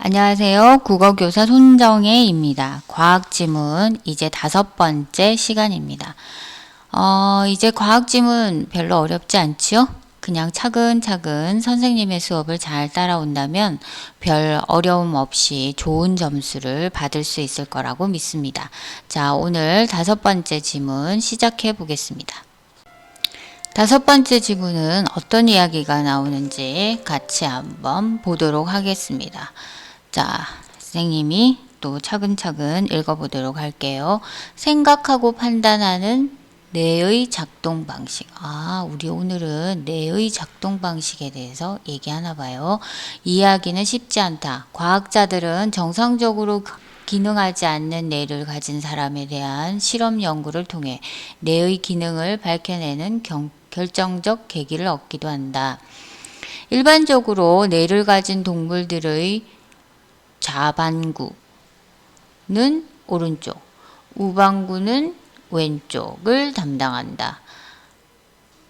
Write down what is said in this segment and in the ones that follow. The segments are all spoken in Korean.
안녕하세요. 국어교사 손정혜입니다. 과학지문 이제 다섯 번째 시간입니다. 어, 이제 과학지문 별로 어렵지 않지요? 그냥 차근차근 선생님의 수업을 잘 따라온다면 별 어려움 없이 좋은 점수를 받을 수 있을 거라고 믿습니다. 자, 오늘 다섯 번째 지문 시작해 보겠습니다. 다섯 번째 지문은 어떤 이야기가 나오는지 같이 한번 보도록 하겠습니다. 자, 선생님이 또 차근차근 읽어보도록 할게요. 생각하고 판단하는 뇌의 작동 방식. 아, 우리 오늘은 뇌의 작동 방식에 대해서 얘기하나 봐요. 이해하기는 쉽지 않다. 과학자들은 정상적으로 기능하지 않는 뇌를 가진 사람에 대한 실험 연구를 통해 뇌의 기능을 밝혀내는 경, 결정적 계기를 얻기도 한다. 일반적으로 뇌를 가진 동물들의 좌반구는 오른쪽, 우반구는 왼쪽을 담당한다.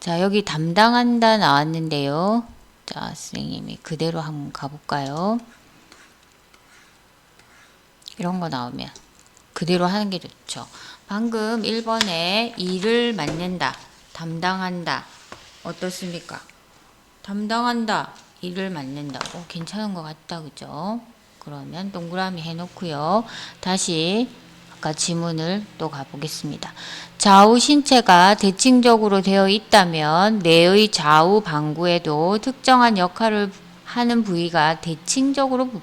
자, 여기 담당한다 나왔는데요. 자, 선생님이 그대로 한번 가볼까요? 이런 거 나오면 그대로 하는 게 좋죠. 방금 1번에 일을 맡는다, 담당한다. 어떻습니까? 담당한다, 일을 맡는다. 오, 괜찮은 것 같다, 그죠? 그러면 동그라미 해놓고요. 다시 아까 지문을 또 가보겠습니다. 좌우 신체가 대칭적으로 되어 있다면 뇌의 좌우 방구에도 특정한 역할을 하는 부위가 대칭적으로 부...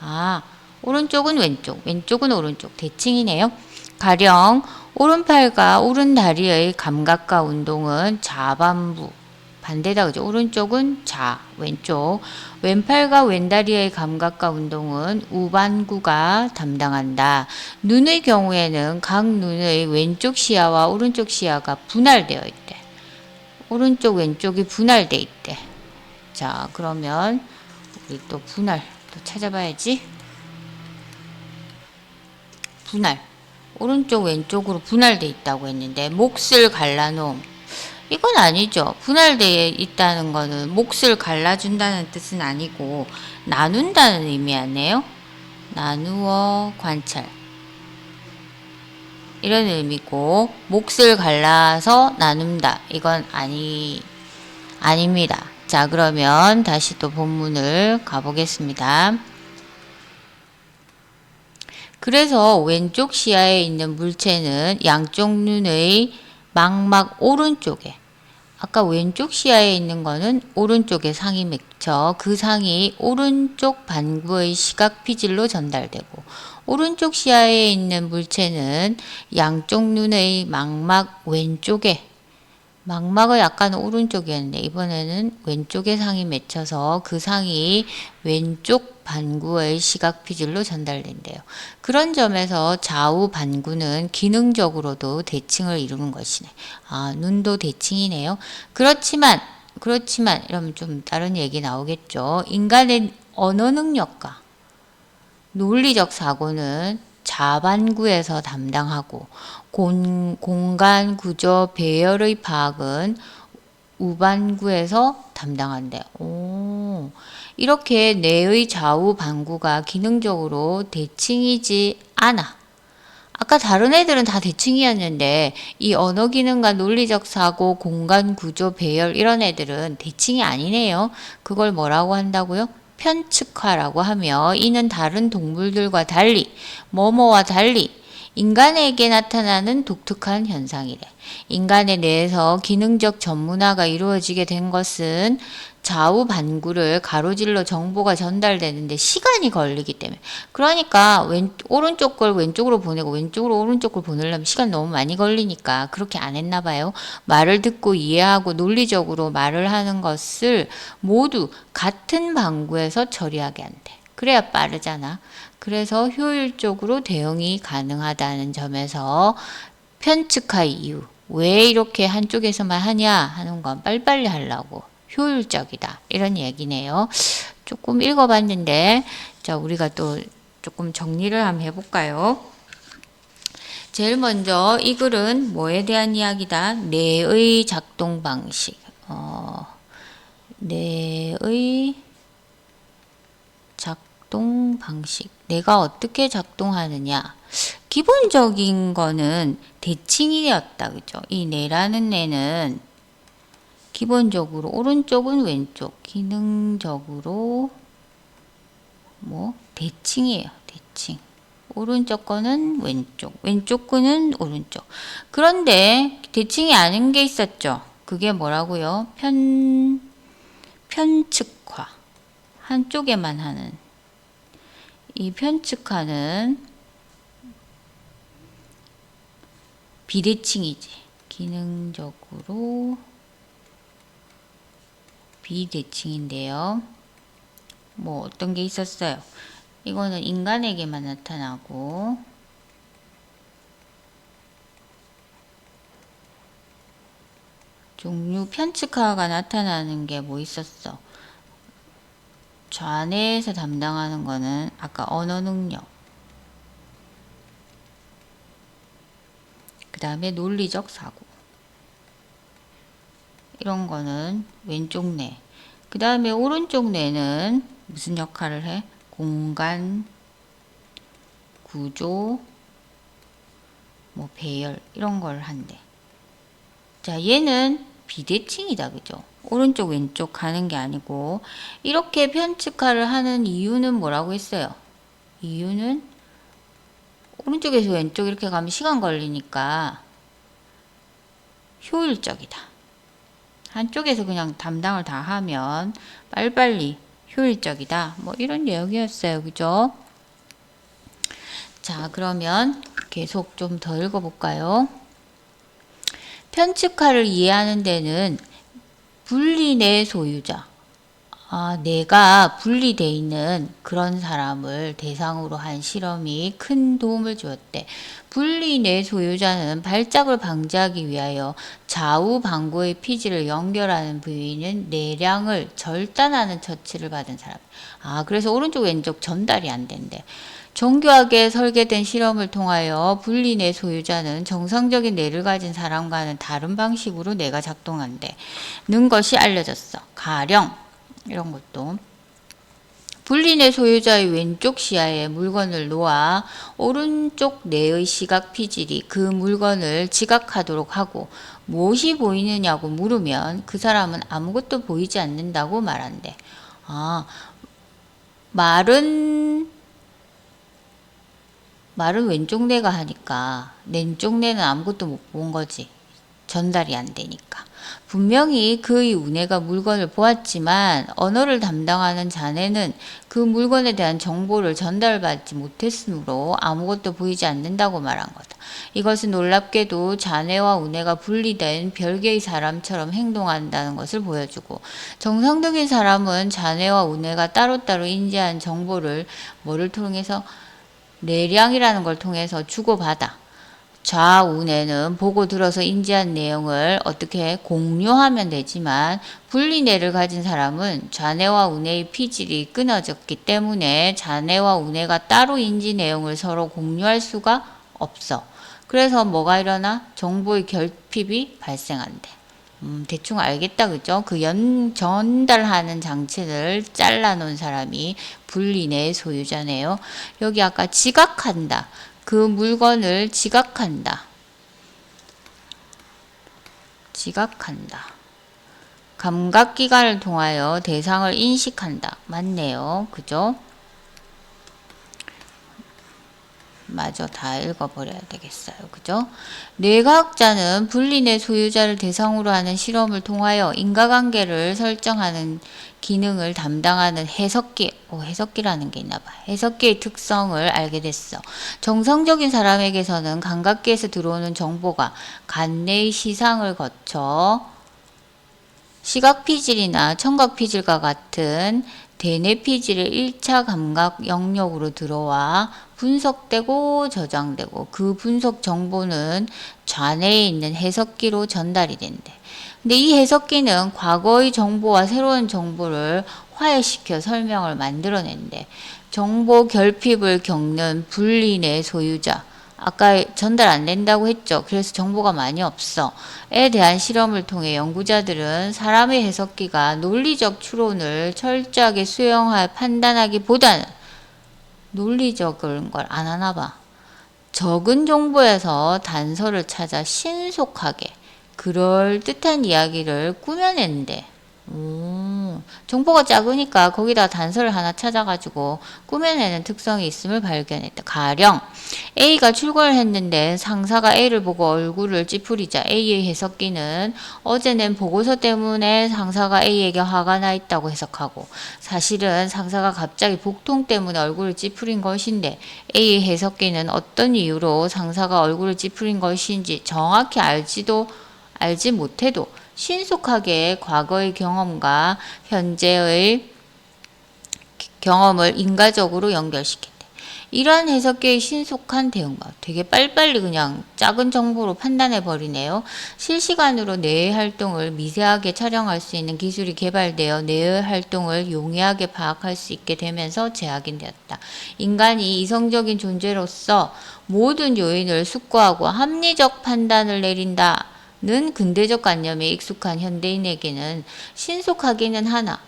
아 오른쪽은 왼쪽, 왼쪽은 오른쪽 대칭이네요. 가령 오른팔과 오른다리의 감각과 운동은 좌반부 반대다 그죠? 오른쪽은 좌, 왼쪽. 왼팔과 왼다리의 감각과 운동은 우반구가 담당한다. 눈의 경우에는 각 눈의 왼쪽 시야와 오른쪽 시야가 분할되어 있대. 오른쪽, 왼쪽이 분할돼 있대. 자, 그러면 우리 또 분할 또 찾아봐야지. 분할. 오른쪽, 왼쪽으로 분할돼 있다고 했는데 몫을 갈라놓음. 이건 아니죠. 분할되어 있다는 거는 몫을 갈라준다는 뜻은 아니고 나눈다는 의미 아니에요? 나누어 관찰. 이런 의미고 몫을 갈라서 나눈다. 이건 아니 아닙니다. 자, 그러면 다시 또 본문을 가보겠습니다. 그래서 왼쪽 시야에 있는 물체는 양쪽 눈의 망막 오른쪽에 아까 왼쪽 시야에 있는 거는 오른쪽에 상이 맺혀. 그 상이 오른쪽 반구의 시각 피질로 전달되고 오른쪽 시야에 있는 물체는 양쪽 눈의 망막 왼쪽에 망막은 약간 오른쪽이었는데 이번에는 왼쪽에 상이 맺혀서 그 상이 왼쪽 반구의 시각 피질로 전달된대요. 그런 점에서 좌우 반구는 기능적으로도 대칭을 이루는 것이네. 아, 눈도 대칭이네요. 그렇지만 그렇지만 이러면 좀 다른 얘기 나오겠죠. 인간의 언어 능력과 논리적 사고는 자반구에서 담당하고 공, 공간 구조 배열의 파악은 우반구에서 담당한대. 오, 이렇게 뇌의 좌우 반구가 기능적으로 대칭이지 않아. 아까 다른 애들은 다 대칭이었는데 이 언어 기능과 논리적 사고, 공간 구조 배열 이런 애들은 대칭이 아니네요. 그걸 뭐라고 한다고요? 편측화라고 하며 이는 다른 동물들과 달리 뭐뭐와 달리 인간에게 나타나는 독특한 현상이래. 인간의 뇌에서 기능적 전문화가 이루어지게 된 것은 좌우 반구를 가로질러 정보가 전달되는데 시간이 걸리기 때문에 그러니까 왼 오른쪽 걸 왼쪽으로 보내고 왼쪽으로 오른쪽 걸 보내려면 시간 너무 많이 걸리니까 그렇게 안 했나 봐요. 말을 듣고 이해하고 논리적으로 말을 하는 것을 모두 같은 방구에서 처리하게 한대. 그래야 빠르잖아. 그래서 효율적으로 대응이 가능하다는 점에서 편측화 이유. 왜 이렇게 한쪽에서만 하냐 하는 건 빨리빨리 하려고 효율적이다. 이런 얘기네요. 조금 읽어봤는데, 자, 우리가 또 조금 정리를 한번 해볼까요? 제일 먼저 이 글은 뭐에 대한 이야기다? 뇌의 작동 방식. 어, 뇌의 작동 방식. 내가 어떻게 작동하느냐. 기본적인 거는 대칭이었다. 그죠? 이 내라는 내는 기본적으로 오른쪽은 왼쪽, 기능적으로 뭐 대칭이에요. 대칭. 오른쪽 거는 왼쪽, 왼쪽 거는 오른쪽. 그런데 대칭이 아닌 게 있었죠. 그게 뭐라고요? 편 편측화. 한쪽에만 하는 이 편측화는 비대칭이지. 기능적으로 비대칭인데요. 뭐 어떤 게 있었어요? 이거는 인간에게만 나타나고 종류 편측화가 나타나는 게 뭐 있었어? 좌뇌에서 담당하는 거는 아까 언어 능력 그 다음에 논리적 사고 이런 거는 왼쪽 뇌. 그 다음에 오른쪽 뇌는 무슨 역할을 해? 공간, 구조, 뭐 배열 이런 걸 한대. 자, 얘는 비대칭이다. 그죠? 오른쪽 왼쪽 가는 게 아니고 이렇게 편측화를 하는 이유는 뭐라고 했어요? 이유는 오른쪽에서 왼쪽 이렇게 가면 시간 걸리니까 효율적이다. 한쪽에서 그냥 담당을 다 하면 빨리빨리 효율적이다. 뭐 이런 내용이었어요. 그죠? 자, 그러면 계속 좀 더 읽어볼까요? 편측화를 이해하는 데는 분리 내 소유자. 아, 내가 분리돼 있는 그런 사람을 대상으로 한 실험이 큰 도움을 주었대. 분리 내 소유자는 발작을 방지하기 위하여 좌우 방구의 피지를 연결하는 부위는 내량을 절단하는 처치를 받은 사람. 아, 그래서 오른쪽 왼쪽 전달이 안 된대. 정교하게 설계된 실험을 통하여 분리내 소유자는 정상적인 뇌를 가진 사람과는 다른 방식으로 뇌가 작동한대. 는 것이 알려졌어. 가령 이런 것도 분리내 소유자의 왼쪽 시야에 물건을 놓아 오른쪽 뇌의 시각 피질이 그 물건을 지각하도록 하고 무엇이 보이느냐고 물으면 그 사람은 아무것도 보이지 않는다고 말한대. 아, 말은 말은 왼쪽 뇌가 하니까 왼쪽 뇌는 아무것도 못 본 거지. 전달이 안 되니까. 분명히 그의 우네가 물건을 보았지만 언어를 담당하는 자네는 그 물건에 대한 정보를 전달받지 못했으므로 아무것도 보이지 않는다고 말한 거다. 이것은 놀랍게도 자네와 우네가 분리된 별개의 사람처럼 행동한다는 것을 보여주고 정상적인 사람은 자네와 우네가 따로따로 인지한 정보를 뭐를 통해서 내량이라는 걸 통해서 주고받아 좌우뇌는 보고 들어서 인지한 내용을 어떻게 공유하면 되지만 분리뇌를 가진 사람은 좌뇌와 우뇌의 피질이 끊어졌기 때문에 좌뇌와 우뇌가 따로 인지 내용을 서로 공유할 수가 없어. 그래서 뭐가 일어나? 정보의 결핍이 발생한대. 음, 대충 알겠다, 그죠? 그 연, 전달하는 장치를 잘라놓은 사람이 분리뇌 소유자네요. 여기 아까 지각한다. 그 물건을 지각한다. 지각한다. 감각기관을 통하여 대상을 인식한다. 맞네요. 그죠? 마저 다 읽어버려야 되겠어요. 그죠? 뇌과학자는 분리뇌 소유자를 대상으로 하는 실험을 통하여 인과관계를 설정하는 기능을 담당하는 해석기, 오, 해석기라는 게 있나 봐. 해석기의 특성을 알게 됐어. 정상적인 사람에게서는 감각기에서 들어오는 정보가 간내의 시상을 거쳐 시각피질이나 청각피질과 같은 대뇌피질의 1차 감각 영역으로 들어와 분석되고 저장되고 그 분석 정보는 좌뇌에 있는 해석기로 전달이 된대. 근데 이 해석기는 과거의 정보와 새로운 정보를 화해시켜 설명을 만들어낸대. 정보 결핍을 겪는 분리뇌 소유자. 아까 전달 안 된다고 했죠. 그래서 정보가 많이 없어. 에 대한 실험을 통해 연구자들은 사람의 해석기가 논리적 추론을 철저하게 수용할 판단하기보다는 논리적인 걸 안 하나 봐. 적은 정보에서 단서를 찾아 신속하게 그럴 듯한 이야기를 꾸며낸대. 오, 정보가 작으니까 거기다 단서를 하나 찾아가지고 꾸며내는 특성이 있음을 발견했다. 가령 A가 출근을 했는데 상사가 A를 보고 얼굴을 찌푸리자 A의 해석기는 어제 낸 보고서 때문에 상사가 A에게 화가 나 있다고 해석하고 사실은 상사가 갑자기 복통 때문에 얼굴을 찌푸린 것인데 A의 해석기는 어떤 이유로 상사가 얼굴을 찌푸린 것인지 정확히 알지도 알지 못해도 신속하게 과거의 경험과 현재의 경험을 인과적으로 연결시켰대. 이러한 해석계의 신속한 대응과 되게 빨리빨리 그냥 작은 정보로 판단해 버리네요. 실시간으로 뇌의 활동을 미세하게 촬영할 수 있는 기술이 개발되어 뇌의 활동을 용이하게 파악할 수 있게 되면서 재확인되었다. 인간이 이성적인 존재로서 모든 요인을 숙고하고 합리적 판단을 내린다. 는 근대적 관념에 익숙한 현대인에게는 신속하기는 하나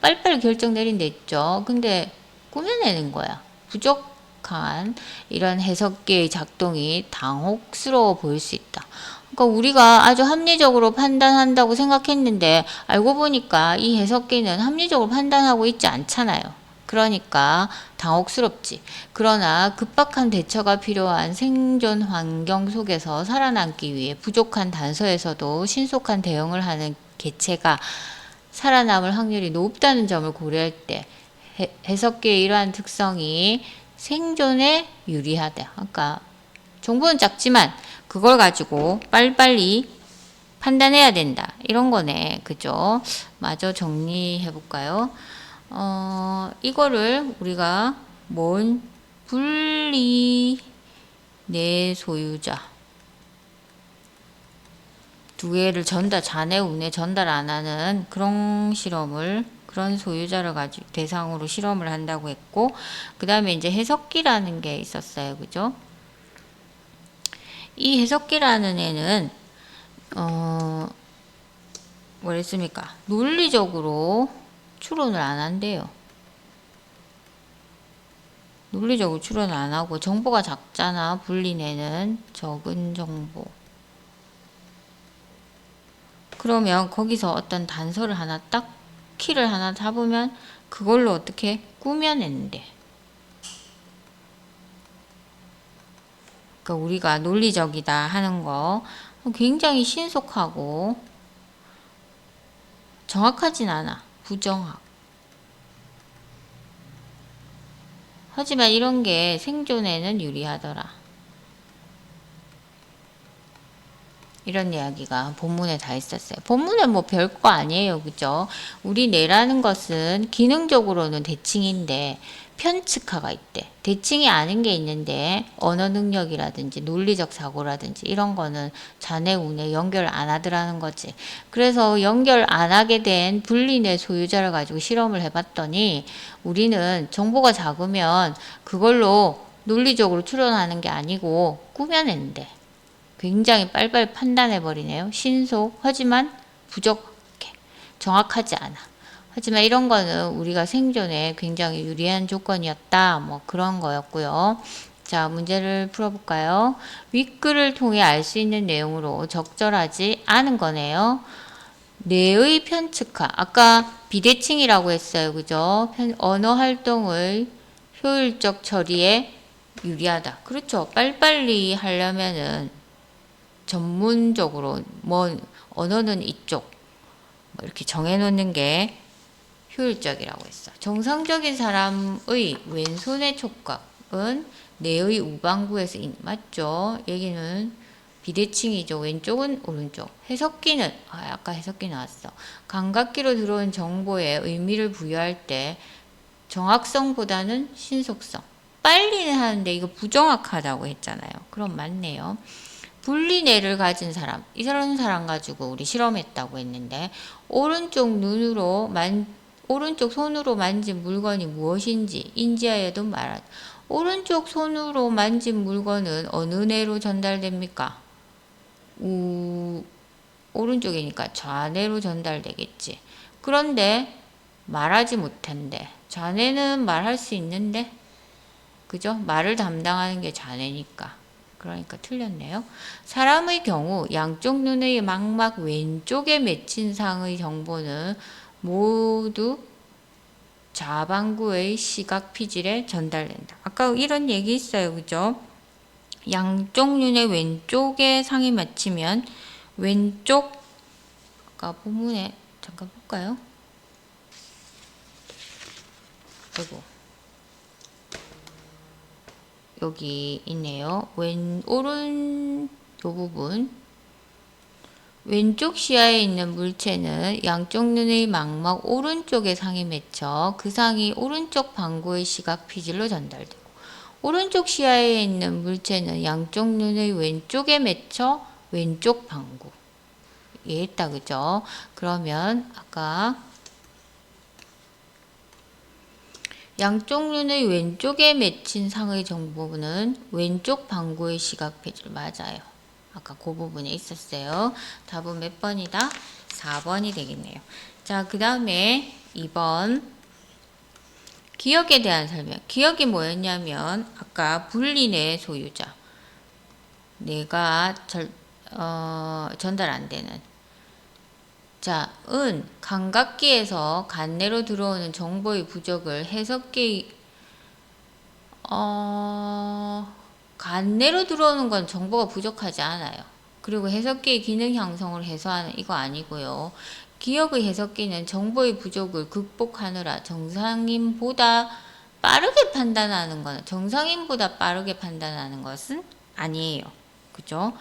빨리빨리 결정 내린 데 있죠. 근데 꾸며내는 거야. 부족한 이런 해석계의 작동이 당혹스러워 보일 수 있다. 그러니까 우리가 아주 합리적으로 판단한다고 생각했는데 알고 보니까 이 해석계는 합리적으로 판단하고 있지 않잖아요. 그러니까 당혹스럽지. 그러나 급박한 대처가 필요한 생존 환경 속에서 살아남기 위해 부족한 단서에서도 신속한 대응을 하는 개체가 살아남을 확률이 높다는 점을 고려할 때 해, 해석계의 이러한 특성이 생존에 유리하다. 그러니까 정보는 작지만 그걸 가지고 빨리빨리 판단해야 된다. 이런 거네. 그죠? 마저 정리해 볼까요? 어, 이거를 우리가 뭔 분리 내 소유자. 두 개를 전달 자네 운에 전달 안 하는 그런 실험을 그런 소유자를 가지고 대상으로 실험을 한다고 했고 그 다음에 이제 해석기라는 게 있었어요. 그죠? 이 해석기라는 애는 어 뭐랬습니까? 논리적으로 추론을 안 한대요. 논리적으로 추론을 안 하고 정보가 작잖아. 분리내는 적은 정보. 그러면 거기서 어떤 단서를 하나 딱 키를 하나 잡으면 그걸로 어떻게 꾸며낸대. 그러니까 우리가 논리적이다 하는 거 굉장히 신속하고 정확하진 않아. 부정학. 하지만 이런 게 생존에는 유리하더라. 이런 이야기가 본문에 다 있었어요. 본문에 뭐 별거 아니에요. 그죠? 우리 뇌라는 것은 기능적으로는 대칭인데 편측화가 있대. 대칭이 아닌 게 있는데 언어 능력이라든지 논리적 사고라든지 이런 거는 자네 운에 연결 안 하더라는 거지. 그래서 연결 안 하게 된 분리뇌 소유자를 가지고 실험을 해봤더니 우리는 정보가 작으면 그걸로 논리적으로 추론하는 게 아니고 꾸며낸대. 굉장히 빨빨 판단해 버리네요. 신속 하지만 부족해. 정확하지 않아. 하지만 이런 거는 우리가 생존에 굉장히 유리한 조건이었다. 뭐 그런 거였고요. 자, 문제를 풀어볼까요? 윗글을 통해 알 수 있는 내용으로 적절하지 않은 거네요. 뇌의 편측화. 아까 비대칭이라고 했어요. 그죠? 언어 활동을 효율적 처리에 유리하다. 그렇죠. 빨리빨리 하려면은 전문적으로 뭐 언어는 이쪽 뭐 이렇게 정해놓는 게 효율적이라고 했어. 정상적인 사람의 왼손의 촉각은 뇌의 우방구에서 인, 맞죠? 여기는 비대칭이죠. 왼쪽은 오른쪽. 해석기는 아, 아까 해석기 나왔어. 감각기로 들어온 정보에 의미를 부여할 때 정확성보다는 신속성. 빨리는 하는데 이거 부정확하다고 했잖아요. 그럼 맞네요. 분리뇌를 가진 사람, 이런 사람 가지고 우리 실험했다고 했는데 오른쪽 눈으로 만 오른쪽 손으로 만진 물건이 무엇인지 인지하여도 말하다. 오른쪽 손으로 만진 물건은 어느 뇌로 전달됩니까? 우, 오른쪽이니까 좌뇌로 전달되겠지. 그런데 말하지 못한대. 좌뇌는 말할 수 있는데 그죠? 말을 담당하는 게 자네니까. 그러니까 틀렸네요. 사람의 경우 양쪽 눈의 망막 왼쪽에 맺힌 상의 정보는 모두 좌방구의 시각 피질에 전달된다. 아까 이런 얘기 있어요. 그죠? 양쪽 눈의 왼쪽에 상이 맞히면 왼쪽 아까 본문에 잠깐 볼까요? 아이고 여기 있네요. 왼 오른 요 부분 왼쪽 시야에 있는 물체는 양쪽 눈의 망막 오른쪽에 상이 맺혀 그 상이 오른쪽 방구의 시각 피질로 전달되고 오른쪽 시야에 있는 물체는 양쪽 눈의 왼쪽에 맺혀 왼쪽 방구 이해했다 그죠? 그러면 아까 양쪽 눈의 왼쪽에 맺힌 상의 정보는 왼쪽 방구의 시각 피질 맞아요. 아까 그 부분에 있었어요. 답은 몇 번이다? 4번이 되겠네요. 자, 그 다음에 2번. 기억에 대한 설명. 기억이 뭐였냐면, 아까 불린의 소유자. 내가 절, 어, 전달 안 되는. 자, 은, 감각기에서 간내로 들어오는 정보의 부족을 해석기, 어, 간내로 들어오는 건 정보가 부족하지 않아요. 그리고 해석기의 기능 형성을 해소하는 이거 아니고요. 기억의 해석기는 정보의 부족을 극복하느라 정상인보다 빠르게 판단하는 건 정상인보다 빠르게 판단하는 것은 아니에요. 그죠?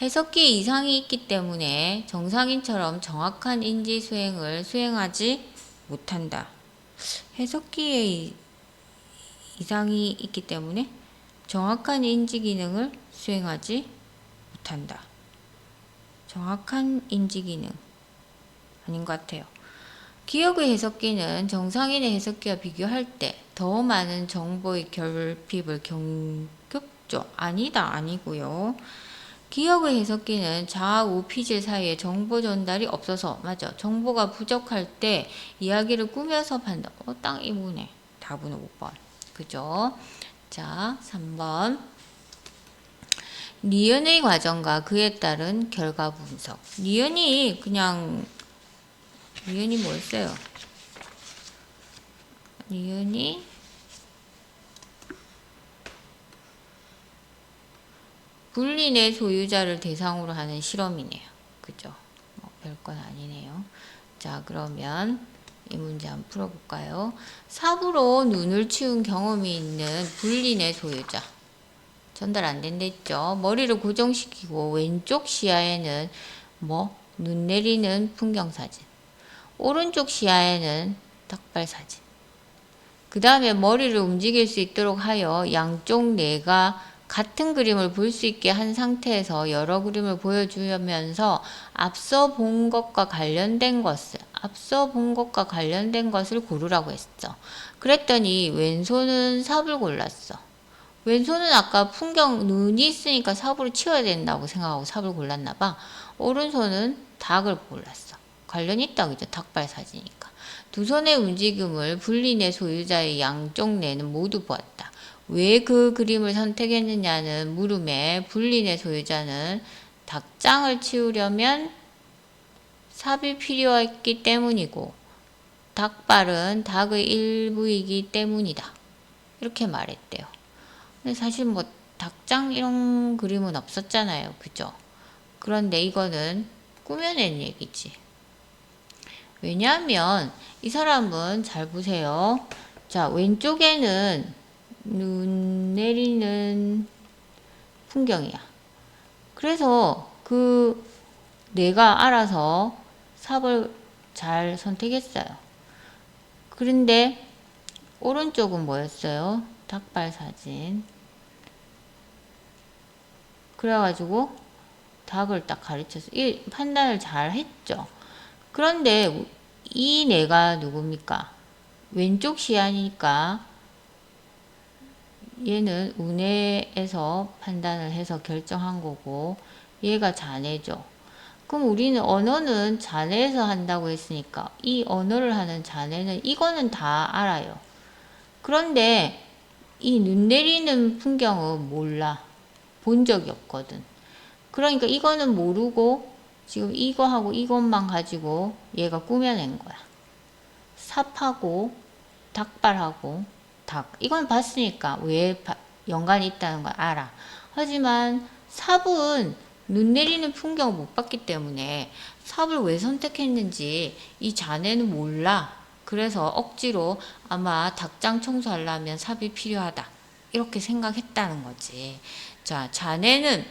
해석기에 이상이 있기 때문에 정상인처럼 정확한 인지 수행을 수행하지 못한다. 해석기에 이- 이상이 있기 때문에 정확한 인지 기능을 수행하지 못한다. 정확한 인지 기능 아닌 것 같아요. 기억의 해석기는 정상인의 해석기와 비교할 때 더 많은 정보의 결핍을 경급죠. 아니다, 아니고요. 기억의 해석기는 좌우 피질 사이에 정보 전달이 없어서 맞아. 정보가 부족할 때 이야기를 꾸며서 판단. 어, 땅 이분에 답은 5번. 그죠? 자, 3번. 니은의 과정과 그에 따른 결과 분석. 니은이 그냥 니은이 뭐였어요? 니은이 불린의 소유자를 대상으로 하는 실험이네요. 그죠? 뭐 별건 아니네요. 자, 그러면 이 문제 한번 풀어볼까요? 삽으로 눈을 치운 경험이 있는 불린의 소유자. 전달 안 된댔죠. 머리를 고정시키고 왼쪽 시야에는 뭐? 눈 내리는 풍경 사진. 오른쪽 시야에는 닭발 사진. 그 다음에 머리를 움직일 수 있도록 하여 양쪽 뇌가 같은 그림을 볼 수 있게 한 상태에서 여러 그림을 보여주면서 앞서 본 것과 관련된 것을, 앞서 본 것과 관련된 것을 고르라고 했어. 그랬더니 왼손은 삽을 골랐어. 왼손은 아까 풍경, 눈이 있으니까 삽으로 치워야 된다고 생각하고 삽을 골랐나 봐. 오른손은 닭을 골랐어. 관련 있다, 그죠? 닭발 사진이니까. 두 손의 움직임을 분리의 소유자의 양쪽 뇌는 모두 보았다. 왜 그 그림을 선택했느냐는 물음에 분리의 소유자는 닭장을 치우려면 삽이 필요했기 때문이고 닭발은 닭의 일부이기 때문이다. 이렇게 말했대요. 근데 사실 뭐 닭장 이런 그림은 없었잖아요. 그죠? 그런데 이거는 꾸며낸 얘기지. 왜냐하면 이 사람은 잘 보세요. 자, 왼쪽에는 눈 내리는 풍경이야. 그래서 그 내가 알아서 삽을 잘 선택했어요. 그런데 오른쪽은 뭐였어요? 닭발 사진. 그래가지고 닭을 딱 가르쳐서 이 판단을 잘 했죠. 그런데 이 내가 누굽니까? 왼쪽 시야니까 얘는 운해에서 판단을 해서 결정한 거고 얘가 자네죠. 그럼 우리는 언어는 자네에서 한다고 했으니까 이 언어를 하는 자네는 이거는 다 알아요. 그런데 이 눈 내리는 풍경은 몰라. 본 적이 없거든. 그러니까 이거는 모르고 지금 이거하고 이것만 가지고 얘가 꾸며낸 거야. 삽하고 닭발하고 닭. 이건 봤으니까 왜 바- 연관이 있다는 걸 알아. 하지만 삽은 눈 내리는 풍경을 못 봤기 때문에 삽을 왜 선택했는지 이 자네는 몰라. 그래서 억지로 아마 닭장 청소하려면 삽이 필요하다. 이렇게 생각했다는 거지. 자, 자네는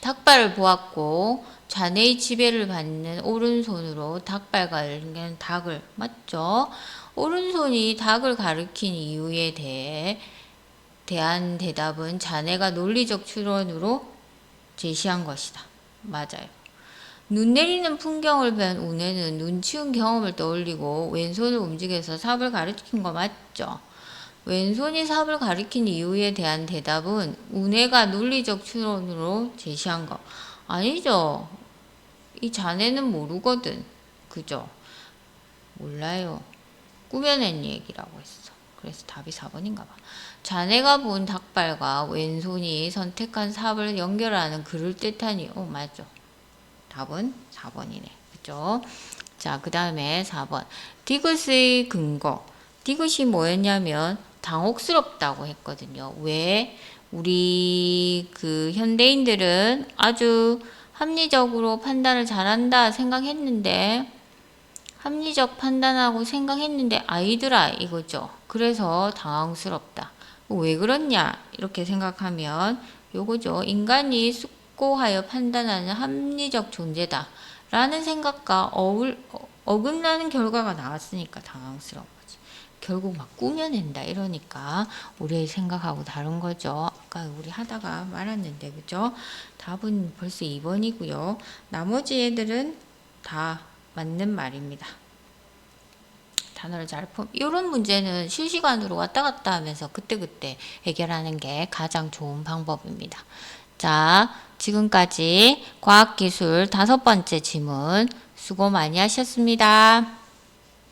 닭발을 보았고 자네의 지배를 받는 오른손으로 닭발 가리는 닭을 맞죠? 오른손이 닭을 가리킨 이유에 대해 대한 대답은 자네가 논리적 추론으로 제시한 것이다. 맞아요. 눈 내리는 풍경을 본 운해는 눈 치운 경험을 떠올리고 왼손을 움직여서 삽을 가리킨 거 맞죠? 왼손이 삽을 가리킨 이유에 대한 대답은 운해가 논리적 추론으로 제시한 거. 아니죠. 이 자네는 모르거든. 그죠? 몰라요. 꾸며낸 얘기라고 했어. 그래서 답이 4번인가 봐. 자네가 본 닭발과 왼손이 선택한 삽을 연결하는 그럴듯한 이유. 어, 맞죠. 답은 4번이네. 그죠? 자, 그 다음에 4번. 디귿의 근거. 디귿이 뭐였냐면 당혹스럽다고 했거든요. 왜? 우리 그 현대인들은 아주 합리적으로 판단을 잘한다 생각했는데 합리적 판단하고 생각했는데 아이들아 이거죠. 그래서 당황스럽다. 왜 그렇냐 이렇게 생각하면 요거죠. 인간이 숙고하여 판단하는 합리적 존재다. 라는 생각과 어울, 어, 어긋나는 결과가 나왔으니까 당황스러운 거지. 결국 막 꾸며낸다 이러니까 우리의 생각하고 다른 거죠. 아까 우리 하다가 말았는데 그죠? 답은 벌써 2번이고요. 나머지 애들은 다 맞는 말입니다. 단어를 잘 품. 이런 문제는 실시간으로 왔다 갔다 하면서 그때그때 해결하는 게 가장 좋은 방법입니다. 자, 지금까지 과학기술 다섯 번째 지문 수고 많이 하셨습니다.